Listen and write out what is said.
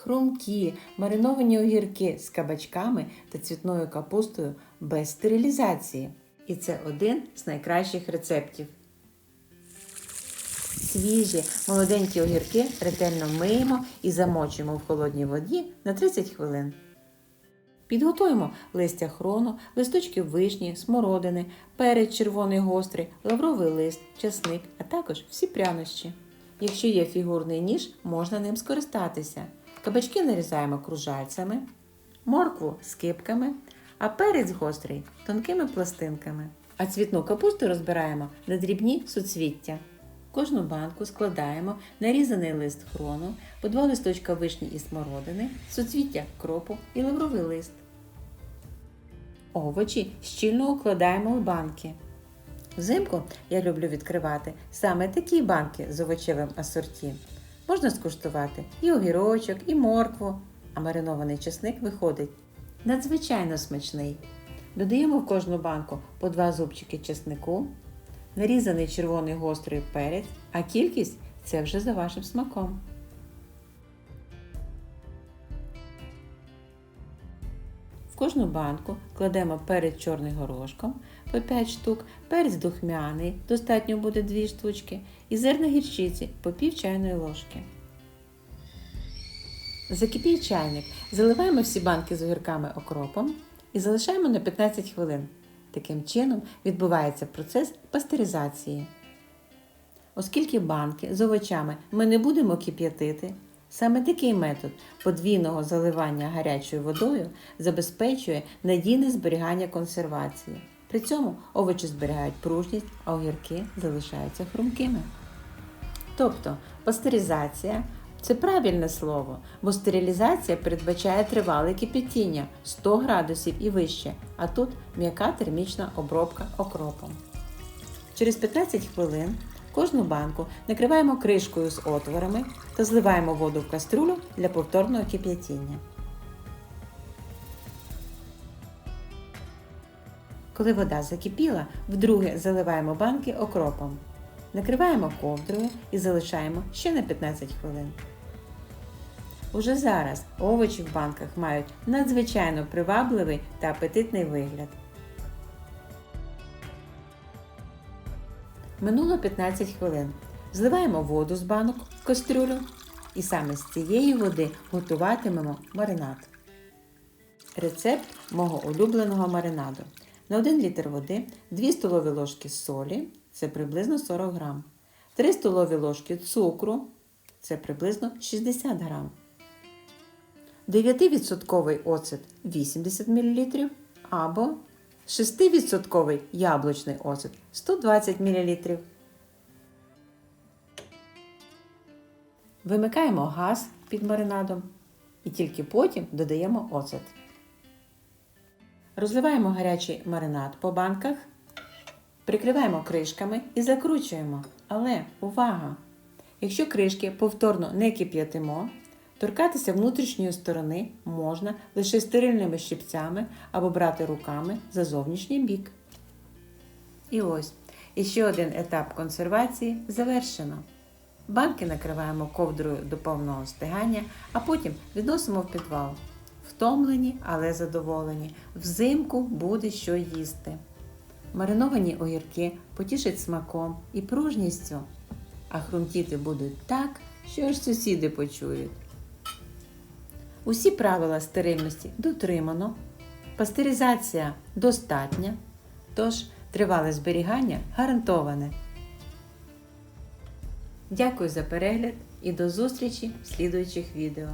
хрумкі, мариновані огірки з кабачками та цвітною капустою без стерилізації. І це один з найкращих рецептів. Свіжі молоденькі огірки ретельно миємо і замочуємо в холодній воді на 30 хвилин. Підготуємо листя хрону, листочки вишні, смородини, перець червоний гострий, лавровий лист, часник, а також всі прянощі. Якщо є фігурний ніж, можна ним скористатися. Кабачки нарізаємо кружальцями, моркву скипками, а перець гострий тонкими пластинками. А цвітну капусту розбираємо на дрібні суцвіття. Кожну банку складаємо нарізаний лист хрону, по два листочка вишні і смородини, суцвіття кропу і лавровий лист. Овочі щільно укладаємо в банки. Взимку я люблю відкривати саме такі банки з овочевим асорті. Можна скуштувати і огірочок, і моркву, а маринований чесник виходить надзвичайно смачний. Додаємо в кожну банку по два зубчики чеснику, нарізаний червоний гострий перець, а кількість це вже за вашим смаком. Кожну банку кладемо перець чорний горошком по 5 штук, перець духмяний, достатньо буде 2 штучки, і зерна гірчиці по пів чайної ложки. Закипій чайник, заливаємо всі банки з огірками окропом і залишаємо на 15 хвилин. Таким чином відбувається процес пастеризації. Оскільки банки з овочами ми не будемо кип'ятити, саме такий метод подвійного заливання гарячою водою забезпечує надійне зберігання консервації. При цьому овочі зберігають пружність, а огірки залишаються хрумкими. Тобто пастеризація це правильне слово, бо стерилізація передбачає тривале кипятіння 100 градусів і вище, а тут м'яка термічна обробка окропом. Через 15 хвилин кожну банку накриваємо кришкою з отворами та зливаємо воду в каструлю для повторного кип'ятіння. Коли вода закипіла, вдруге заливаємо банки окропом. Накриваємо ковдрою і залишаємо ще на 15 хвилин. Уже зараз овочі в банках мають надзвичайно привабливий та апетитний вигляд. Минуло 15 хвилин. Зливаємо воду з банок в кастрюлю і саме з цієї води готуватимемо маринад. Рецепт мого улюбленого маринаду. На 1 літр води 2 столові ложки солі, це приблизно 40 грам, 3 столові ложки цукру, це приблизно 60 грам, 9% оцет 80 мл або 6% яблучний оцет 120 мл. Вимикаємо газ під маринадом і тільки потім додаємо оцет. Розливаємо гарячий маринад по банках, прикриваємо кришками і закручуємо. Але увага! Якщо кришки повторно не кип'ятимо, торкатися внутрішньої сторони можна лише стерильними щипцями або брати руками за зовнішній бік. І ось, іще один етап консервації завершено. Банки накриваємо ковдрою до повного стигання, а потім відносимо в підвал. Втомлені, але задоволені. Взимку буде що їсти. Мариновані огірки потішать смаком і пружністю, а хрумтіти будуть так, що аж сусіди почують. Усі правила стерильності дотримано, пастеризація достатня, тож тривале зберігання гарантоване. Дякую за перегляд і до зустрічі в слідуючих відео.